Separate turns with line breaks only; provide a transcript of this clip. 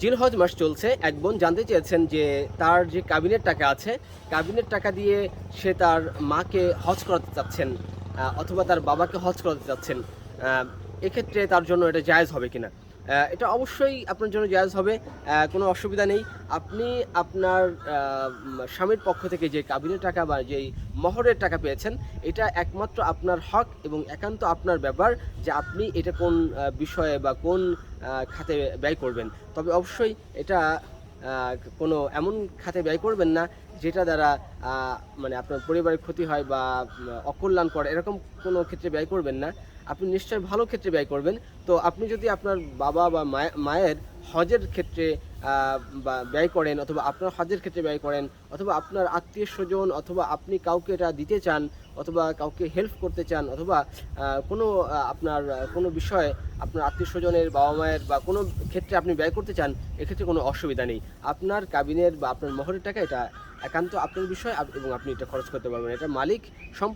জিলহজ মাস চলছে। এক বোন জানতে চেয়েছেন যে তার যে কাবিনের টাকা আছে কাবিনের টাকা দিয়ে সে তার মাকে হজ করাতে চাচ্ছেন অথবা তার বাবাকে হজ করাতে চাচ্ছেন এক্ষেত্রে তার জন্য এটা জায়েজ হবে কিনা? এটা অবশ্যই আপনার জন্য জায়জ হবে কোনো অসুবিধা নেই। আপনি আপনার স্বামীর পক্ষ থেকে যে কাবিনের টাকা বা যেই মহরের টাকা পেয়েছেন, এটা একমাত্র আপনার হক এবং একান্ত আপনার ব্যাপার যে আপনি এটা কোন বিষয়ে বা কোন খাতে ব্যয় করবেন। তবে অবশ্যই এটা কোনো এমন খাতে ব্যয় করবেন না যেটা দ্বারা মানে আপনার পরিবারের ক্ষতি হয় বা অকল্যাণ করে, এরকম কোনো ক্ষেত্রে ব্যয় করবেন না। আপনি নিশ্চয়ই ভালো ক্ষেত্রে ব্যয় করবেন। তো আপনি যদি আপনার বাবা বা মায়ে- মায়ের হজের ক্ষেত্রে ব্যয় করেন অথবা আপনার হজের ক্ষেত্রে ব্যয় করেন অথবা আপনার আত্মীয় স্বজন অথবা আপনি কাউকে এটা দিতে চান অথবা কাউকে হেল্প করতে চান অথবা কোনো আপনার, কোনো বিষয়ে আপনার আত্মীয় স্বজনের বাবা মায়ের বা কোনো ক্ষেত্রে আপনি ব্যয় করতে চান, এক্ষেত্রে কোনো অসুবিধা নেই। আপনার কাবিনের বা আপনার মহরের টাকা এটা একান্ত আপনার বিষয় এবং আপনি এটা খরচ করতে পারবেন। এটা মালিক সম্পূর্ণ